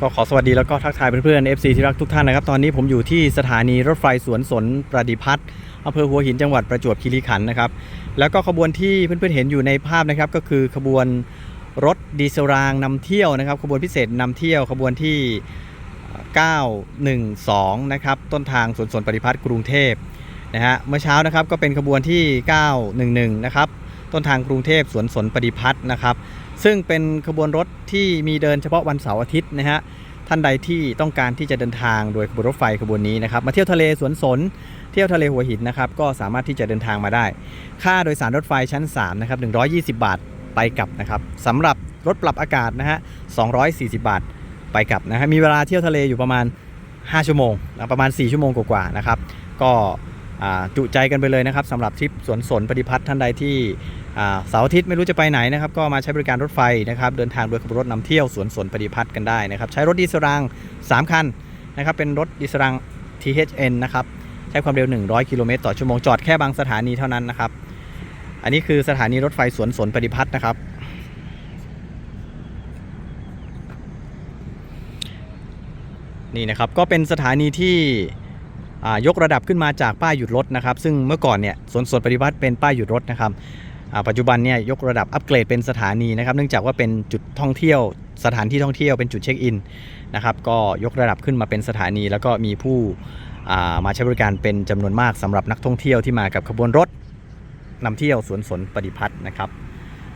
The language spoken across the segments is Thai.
ก็ขอสวัสดีแล้วก็ทักทายเพื่อนๆ FC ที่รักทุกท่านนะครับ ตอนนี้ผมอยู่ที่สถานีรถไฟสวนสนประดิพัฒน์อำเภอหัวหินจังหวัดประจวบคีรีขันธ์นะครับ แล้วก็ขบวนที่เพื่อนๆเห็นอยู่ในภาพนะครับ ก็คือขบวนรถดีเซลรางนำเที่ยวนะครับขบวนพิเศษนำเที่ยวขบวนที่ 912 นะครับต้นทางสวนสนปฏิพัฒน์กรุงเทพนะฮะเมื่อเช้านะครับก็เป็นขบวนที่ 911 นะครับ ต้นทางกรุงเทพสวนสนปฏิพัฒน์นะครับ ซึ่งเป็นขบวนรถที่มีเดินเฉพาะวันเสาร์อาทิตย์นะฮะท่านใดที่ต้องการที่จะเดินทางโดยขบวนรถไฟขบวนนี้นะครับมาเที่ยวทะเลสวนสน เที่ยวทะเลหัวหินนะครับก็สามารถที่จะเดินทางมาได้ ค่าโดยสารรถไฟชั้น3นะครับ120 บาทไปกลับนะครับสำหรับรถปรับอากาศนะฮะ240 บาทไปกลับนะฮะมีเวลาเที่ยวทะเลอยู่ประมาณ 5 ชั่วโมง ประมาณ 4 ชั่วโมงกว่าๆนะครับ ก็ จุใจกันไปเลยนะครับสำหรับทริปสวนสนปฏิพัฒน์ท่านใดที่เสาร์อาทิตย์ไม่รู้จะไปไหนนะครับก็มาใช้บริการรถไฟนะครับเดินทางโดยขบวนรถนำเที่ยวสวนสนปฏิพัฒน์กันได้นะครับใช้รถดีเซลราง3 คันนะครับเป็นรถดีเซลราง THN นะครับใช้ความเร็ว 100 กิโลเมตรต่อชั่วโมงจอดแค่บางสถานีเท่านั้นนะครับอันนี้คือสถานีรถไฟสวนสนปฏิพัฒน์นะครับนี่นะครับก็เป็นสถานีที่ ยกระดับขึ้นมาจากป้ายหยุดรถนะครับซึ่งเมื่อก่อนเนี่ยสวนสนปฏิพัฒน์เป็นป้ายหยุดรถนะครับปัจจุบันเนี่ยยกระดับอัปเกรดเป็นสถานีนะครับเนื่องจากว่าเป็นจุดท่องเที่ยว สถานที่ท่องเที่ยวเป็นจุดเช็คอินนะครับก็ยกระดับขึ้นมาเป็นสถานี แล้วก็มีผู้ามาใช้บริการเป็นจำนวนมากสำหรับนักท่องเที่ยวที่มากับขบวนรถนำเที่ยวสวนสนปฏิพัฒน์นะครับ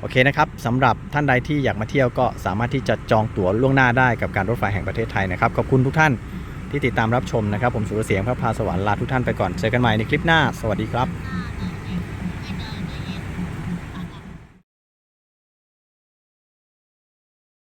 โอเคนะครับสำหรับท่านใดที่อยากมาเที่ยวก็สามารถที่จะจองตั๋วล่วงหน้าได้กับการรถไฟแห่งประเทศไทยนะครับขอบคุณทุกท่าน ที่ติดตามรับชมนะครับ ผมสุรเสียงพระพาสวรรค์ลาทุกท่านไปก่อน เจอกันใหม่ในคลิปหน้า สวัสดีครับ